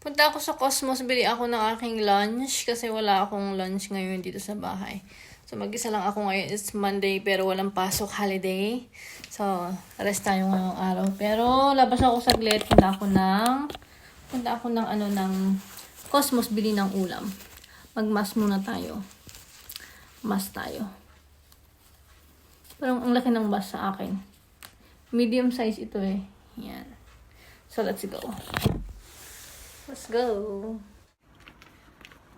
Punta ako sa Cosmos, bili ako ng aking lunch kasi wala akong lunch ngayon dito sa bahay. So mag-isa lang ako ngayon. It's Monday pero walang pasok holiday. So rest tayo ngayong araw. Pero labas ako saglit. Punta ako ng punta ako ng ano ng Cosmos bili ng ulam. Magmas muna tayo. Mas tayo. Parang ang laki ng bus sa akin. Medium size ito eh. Yan. So let's go. Let's go.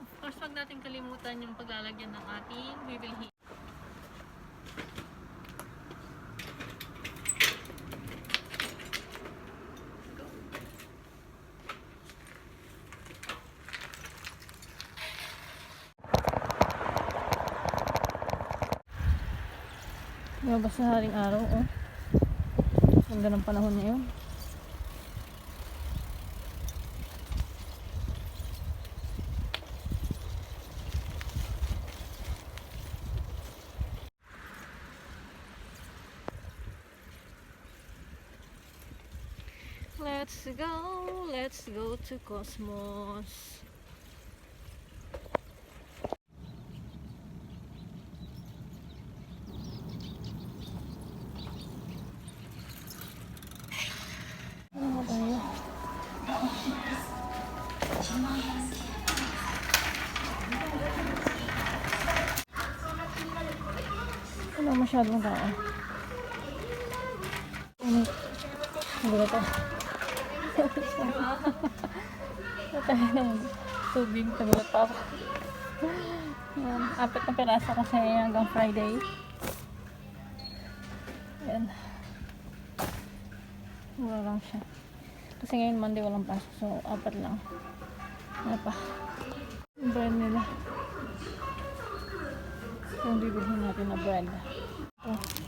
Of course, wag natin kalimutan yung paglalagyan ng ating bibilhin. Lumabas na haring araw, oh. Ganda ng panahon ngayon. Let's go, let's go to Cosmos. Wala masyadong tao. Init. Hindi na to. Natay ng tubig. Nagulat pa. Yan. Apat na piraso kasi hanggang Friday. Yan. Wala lang siya. Kasi ngayon Monday walang pasok. So, apat lang. Ano pa? Bread nila. Yung bibilhin natin na bread. Oh.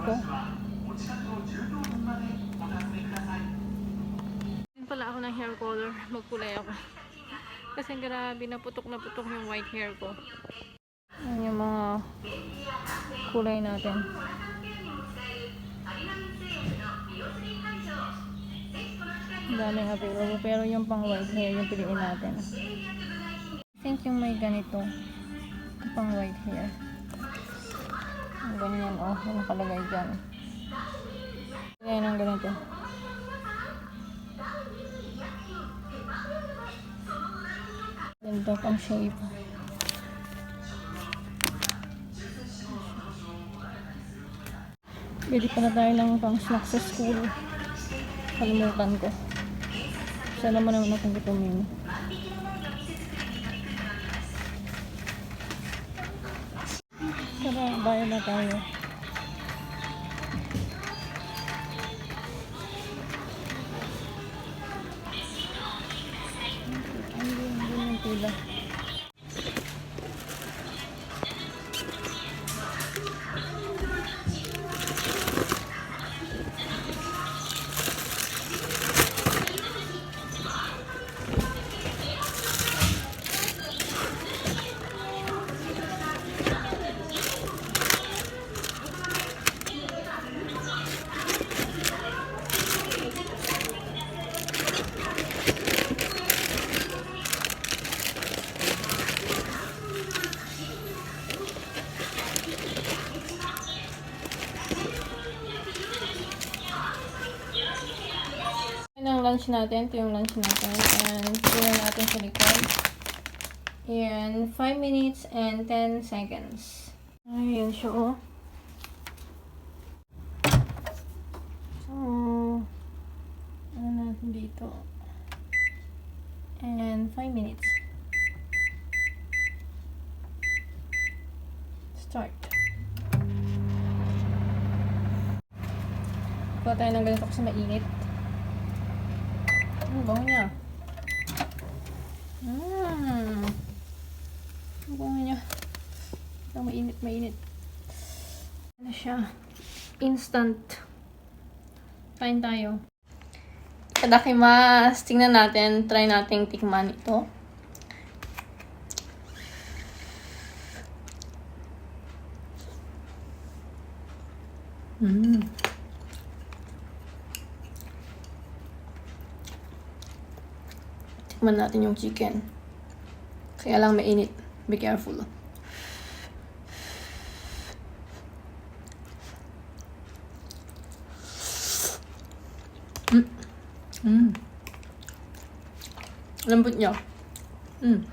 Ko? Yun pala ako ng hair color. Magkulay ako. Kasi grabe, naputok na putok yung white hair ko. Yan yung mga kulay natin. Daming available. Pero yung pang white hair, yung piliin natin. I think yung may ganito. Pang white hair. Ganyan, oh. Yung nakalagay dyan. Ganyan ang ganito. Ganda pang shape. Bili pa na tayo ng pang snack sa school. Kalimutan ko. Sana naman naman akong gutumin. Bayad na tayo. lunch natin. Ito yung lunch natin. And tuloy natin sa likod. Ayan. 5 minutes and 10 seconds. Ayan siya oh. So, ano natin dito? And 5 minutes. Start. Kuha tayo ng ganito kasi mainit. Ang bango niya. Mmm. Ang bango niya. Ang mainit, mainit. Ano siya? Instant. Kain tayo. Padakimasu. Tingnan natin. Try nating tikman ito. Mm. Tikman natin yung chicken. Kaya lang mainit. Be careful. Mm. Mm. Lambot niya. Mm.